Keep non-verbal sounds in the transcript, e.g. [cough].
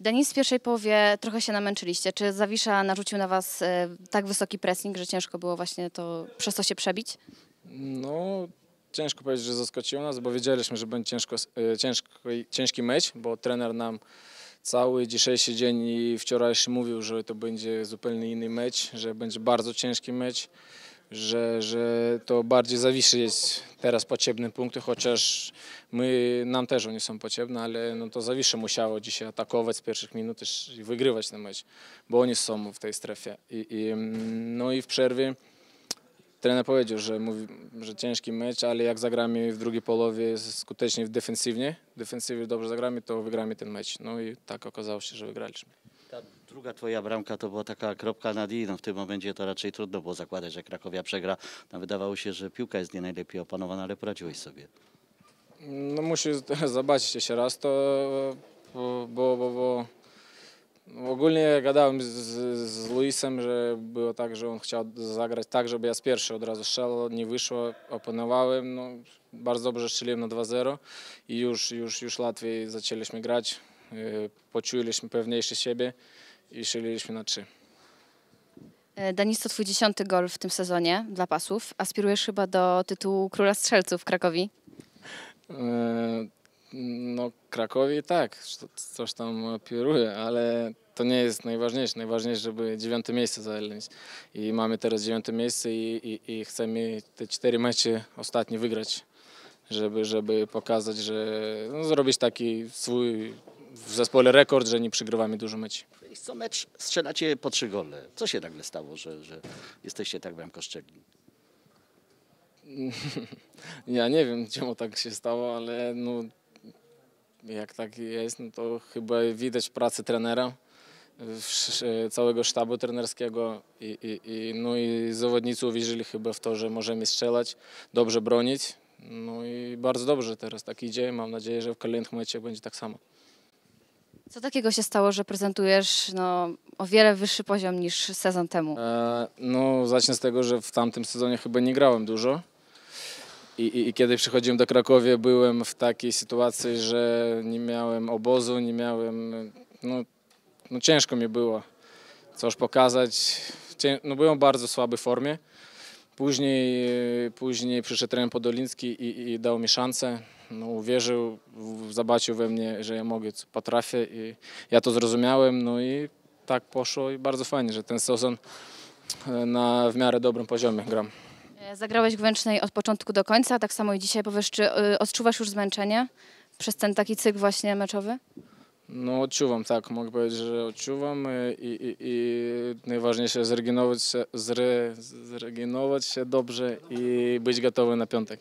Denis w pierwszej połowie trochę się namęczyliście. Czy Zawisza narzucił na was e, tak wysoki pressing, że ciężko było właśnie to przez to się przebić? No, ciężko powiedzieć, że zaskoczyło nas, bo wiedzieliśmy, że będzie ciężko, e, ciężko, ciężki mecz, bo trener nam cały dzisiejszy dzień i wczorajszy mówił, że to będzie zupełnie inny mecz, że będzie bardzo ciężki mecz, że, że to bardziej zawiszy jest teraz potrzebne punkty, chociaż my, nam też one są potrzebne, ale no to zawisze musiało dzisiaj atakować z pierwszych minut i wygrywać ten mecz, bo oni są w tej strefie. I, i, no i w przerwie trener powiedział, że, mówi, że ciężki mecz, ale jak zagramy w drugiej połowie skutecznie defensywnie, defensywnie dobrze zagramy, to wygramy ten mecz. No i tak okazało się, że wygraliśmy. Ta druga twoja bramka to była taka kropka nad i. No w tym momencie to raczej trudno było zakładać, że Krakowia przegra. No wydawało się, że piłka jest nie najlepiej opanowana, ale poradziłeś sobie. No muszę [laughs] zobaczyć jeszcze raz to, bo, bo, bo, ogólnie gadałem z, z, Luisem, że było tak, że on chciał zagrać tak, żeby ja z pierwszy od razu strzelał, nie wyszło, opanowałem, no, bardzo dobrze strzeliłem na 2-0 i już, już, już łatwiej zaczęliśmy grać, poczuliśmy pewniejsze siebie i strzeliliśmy na 3. E, Denis to twój dziesiąty gol w tym sezonie dla pasów. Aspirujesz chyba do tytułu króla strzelców w Krakowi. E, No, Krakowie tak, co- coś tam kieruje, ale to nie jest najważniejsze. Najważniejsze, żeby dziewiąte miejsce zająć. I mamy teraz dziewiąte miejsce i, i, i chcemy te cztery mecze ostatnie wygrać, żeby, żeby pokazać, że no, zrobić taki swój w zespole rekord, że nie przegrywamy dużo meczy. I co mecz strzelacie po trzy gole. Co się nagle stało, że, że jesteście tak bramkoszczelni? [laughs] Ja nie wiem, czemu tak się stało, ale no, jak tak jest, no to chyba widać pracę trenera, sz- całego sztabu trenerskiego i, i, i, no i zawodnicy uwierzyli chyba w to, że możemy strzelać, dobrze bronić. No i bardzo dobrze teraz tak idzie. Mam nadzieję, że w kolejnych meczach będzie tak samo. Co takiego się stało, że prezentujesz no, o wiele wyższy poziom niż sezon temu? E, No, zacznę z tego, że w tamtym sezonie chyba nie grałem dużo. I, i, I kiedy przychodziłem do Krakowie, byłem w takiej sytuacji, że nie miałem obozu, nie miałem. No, no ciężko mi było coś pokazać. Cię, no, byłem w bardzo słabej formie. Później, e, później przyszedł trener Podoliński i, i dał mi szansę. No, uwierzył, zobaczył we mnie, że ja mogę, co potrafię i ja to zrozumiałem. No i tak poszło i bardzo fajnie, że ten sezon e, na w miarę dobrym poziomie gram. E, Zagrałeś w Łęcznej od początku do końca, tak samo i dzisiaj. Powiesz, czy y, odczuwasz już zmęczenie przez ten taki cykl właśnie meczowy? No odczuwam, tak, mogę powiedzieć, że odczuwam e, i, i, i najważniejsze zregenerować zregenerować się dobrze i być gotowy na piątek.